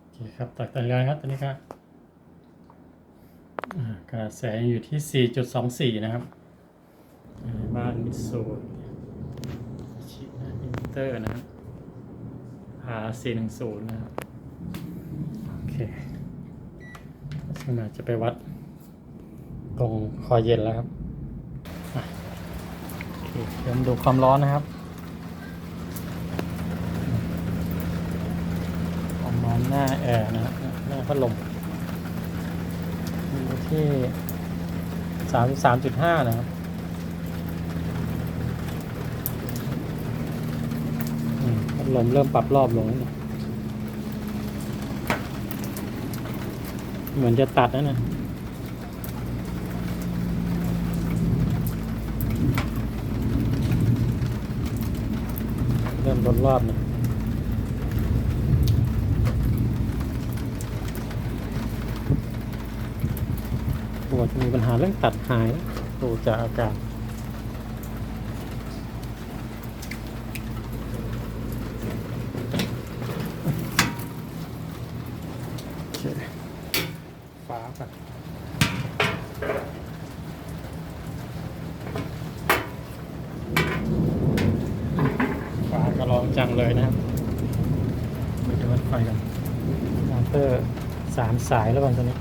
โอเคครับตัดกันแล้วนครับตอนนี้ครับอ่ากระแสอยู่ที่ 4.24 นะครับ บ้านมิตซูชิอินเตอร์นะครับ R 410 นะครับ โอเคซึ่งเราจะไปวัดตรงคอเย็นแล้วครับโอเคเดี๋ยวมาดูความร้อนนะครับ ประมาณ หน้าแอร์นะครับหน้าพัดลมอยู่ที่สามสามจุดห้านะครับอืมพัดลมเริ่มปรับรอบลงแล้วเนี่ยเหมือนจะตัดนะนะเริ่มลดรอบนะ ปวดมีปัญหาเรื่องตัดหายดูจากอาการโอเคฟ้าก่อนฟ้าก็ร้องจังเลยนะครับเดี๋ยวจะวัดไฟกันมอเตอร์สามสายแล้วกันตอนนี้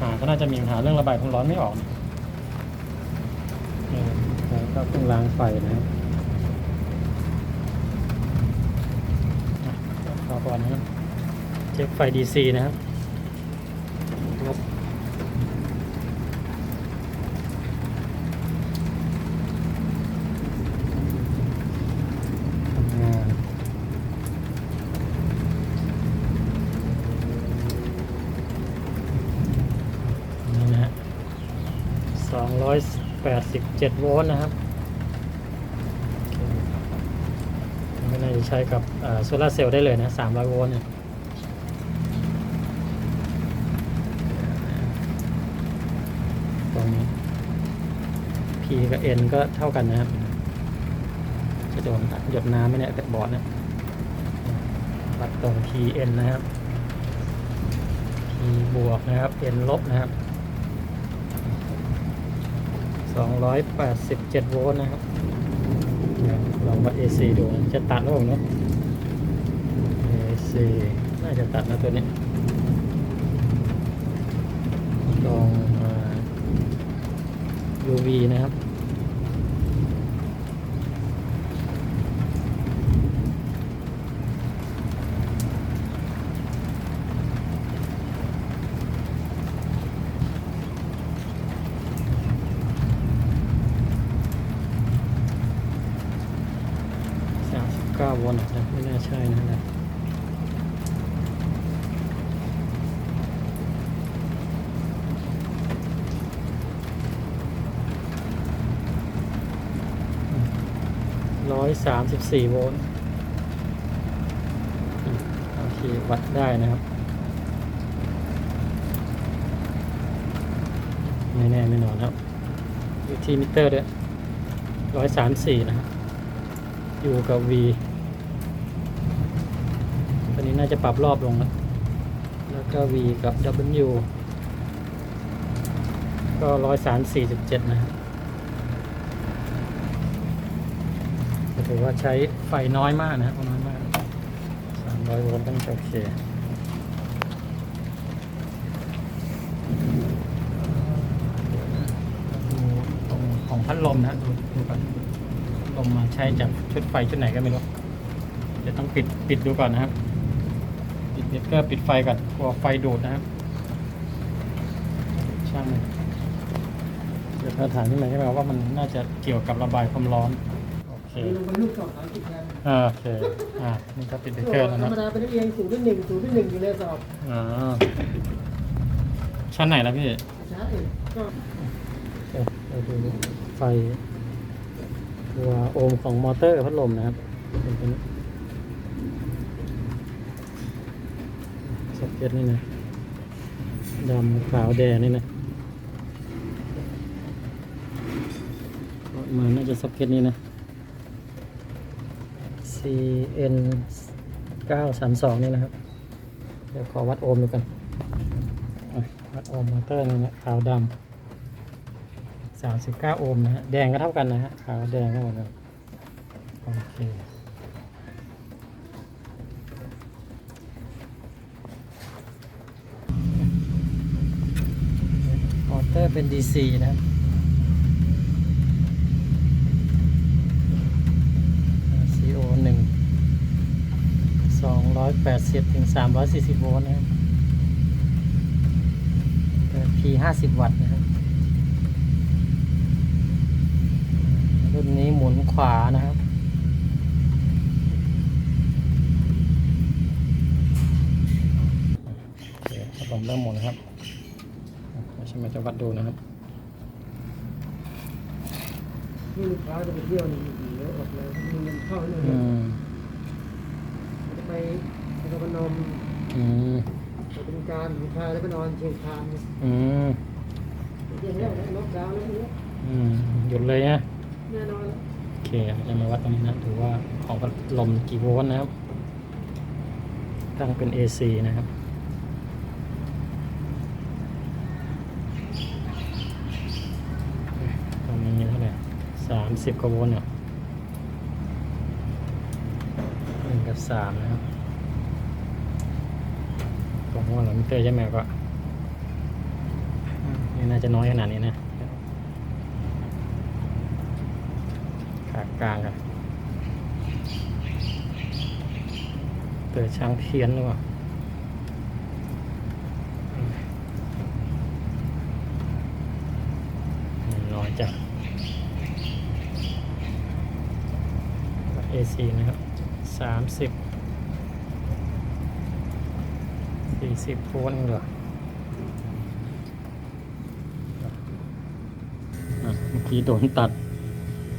มีปัญหาก็น่าจะมีปัญหาเรื่องระบายความร้อนไม่ออกแล้วก็เพิ่งล้างไฟนะครับอะขอก่อนนะครับเช็คไฟ DC นะครับ 287 โวลต์นะครับ ไม่น่าจะใช้กับโซลาเซลล์ได้เลยนะ 300 โวลต์เนี่ตรงนี้ P กับ N ก็เท่ากันนะครับ จะโดนหยดน้ำไม่เนี่ยแต่บอร์ดเนี่ยวัดตรง P N นะครับ P บวกนะครับ N ลบนะครับ 287 โวลต์นะครับ ลองวัด AC ดู จะตัดหรือเปล่าเนาะ AC น่าจะตัดนะตัวนี้ ลองมา UV นะครับ สามสิบเก้าโวลต์นะไม่น่าใช่นะนะร้อยสามสิบสี่โวลต์อืมโอเควัดได้นะครับ ไม่แน่ไม่นอนครับอยู่ที่มิเตอร์ด้วยร้อยสามสี่นะครับ U กับ V นี้น่าจะปรับรอบลงแล้วแล้วก็ V กับ W ก็ร้อยสามสี่สิบเจ็ดนะครับถือว่าใช้ไฟน้อยมากนะครับน้อยมากสามร้อยโวลต์ต้องโอเคดูตรงของพัดลมนะดูดูก่อนลมมาใช้จากชุดไฟชุดไหนก็ไม่รู้เดี๋ยวต้องปิดปิดดูก่อนนะครับ ปิดเบรกเกอร์ปิดไฟก่อนกลัวไฟดูดนะครับช่างมันเดี๋ยวเราถามที่ไหนใช่ไหมว่ามันน่าจะเกี่ยวกับระบายความร้อนโอเคลงไปลูกสอบสามสิบแทนอ่าโอเคอ่านี่ก็ปิดเบรกเกอร์แล้วธรนะรมดาเป็นนักเรียนศูนย์ที่หนึ่งศูนย์ที่หนึ่งอยู่ในสอบอ่าชั้นไหนแล้วพี่ช้าเองก็เอ๊ะเราดูไฟตัวโอห์มของมอเตอร์พัดลมนะครับเป็นตัวนี้ สเก็ตนี่นะดำขาวแดงนี่นะมาน่าจะสเก็ตนี้นะ CN 932 นี่นะครับ เดี๋ยวขอวัดโอห์มดูกันวัดโอห์มมอเตอร์นี่นะขาวดำ39 โอห์มนะฮะ แดงก็เท่ากันนะฮะ ขาวแดงก็เหมือนกันโอเค มอ เตอร์เป็น DC นะครับ CO หนึ่งสองร้อยแปดสิบถึงสามร้อยสี่สิบโวลต์นะครับเปิด P ห้าสิบวัตต์นะครับ รุ่นนี้หมุนขวานะครับโอเคพัดลมเริ่มหมุนะครับ ช่ไหมจะวัดดูนะครับนี่ลูกค้าจะไปเที่ยวนี่เยอะอดเลยมีเงินเข้าเนี่ยอืมจะไปนครพนมอืมไปเป็นการลูกค้าแล้วก็นอนเชียงคานเนี่ยอืมเที่ยวแล้วล็อกดาวน์แล้วเนี่ยอืมหยุดเลยนะแน่นอนโอเคจะมาวัดตรงนี้นะถือว่าของพัดลมกี่โวลต์นะครับตั้งเป็น AC นะครับ ตรงนี้เท่าไหร่สามสิบกว่าโวลต์เนี่ยหนึ่งกับสามนะครับตรงหัวเรามิเตอร์ใช่ไหมก็นี่น่าจะน้อยขนาดนี้นะขากลางอะเปิดช่างเพี้ยนหรือเปล่าน้อยจัง AC นะครับสามสิบสี่สิบโวลต์เหรออะเมื่อกี้โดนตัด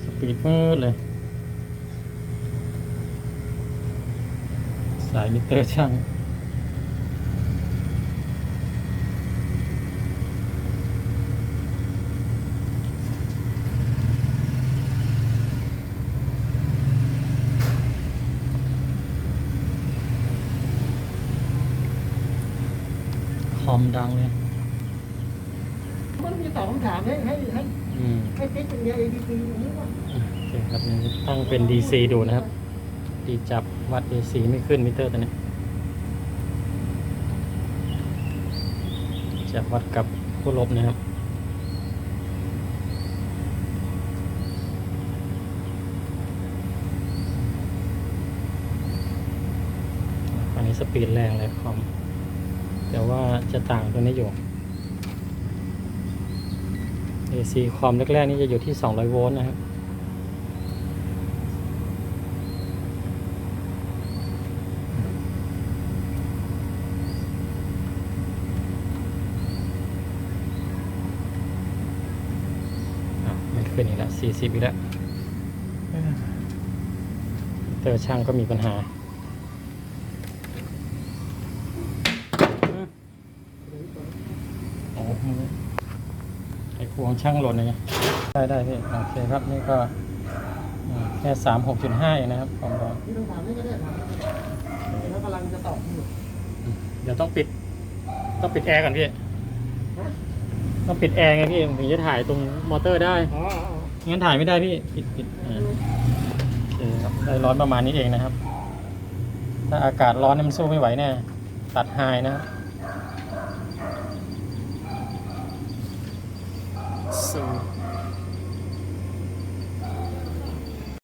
สปีดมืดเลย สายมิเตอร์ช่าง อมดังเลยมันมีตอบคำถามให้ให้ให้อืมให้ติ๊กเป็นเดียว A B C อย่างนี้ว่าโอเคครับนี่ตั้งเป็น DC ดูนะครับ ดีจับวัด DC ไม่ขึ้นมิเตอร์ตัวนี้จะวัดกับผู้ลบนะครับ อันนี้สปีดแรงเลยคอมแต่ว่า จะต่างตัวนี้อยู่ AC คอมแรกๆนี่จะอยู่ที่ 200 โวลต์นะครับไม่ขึ้นอีกแล้วสี่สิบอีกแล้วเตอร์ช่างก็มีปัญหาโอ้โหไอ้ พวงช่างหล่นเลยไงได้ได้พี่โอเคครับนี่ก็อ่าแค่สามหกจุดห้าเองนะครับความร้อนที่ต้องถามนี่ก็ได้ถามแล้วกำลังจะตอบอยู่เดี๋ยวต้องปิด ต้องปิดแอร์ก่อนพี่ต้องปิดแอร์ไงพี่ถึงจะถ่ายตรงมอเตอร์ได้อ๋องั้นถ่ายไม่ได้พี่ปิดปิดอ่าโอเคครับได้ร้อนประมาณนี้เองนะครับ ถ้าอากาศร้อนเนี่ยมันสู้ไม่ไหวแน่ตัดไฮนะครับ สูตร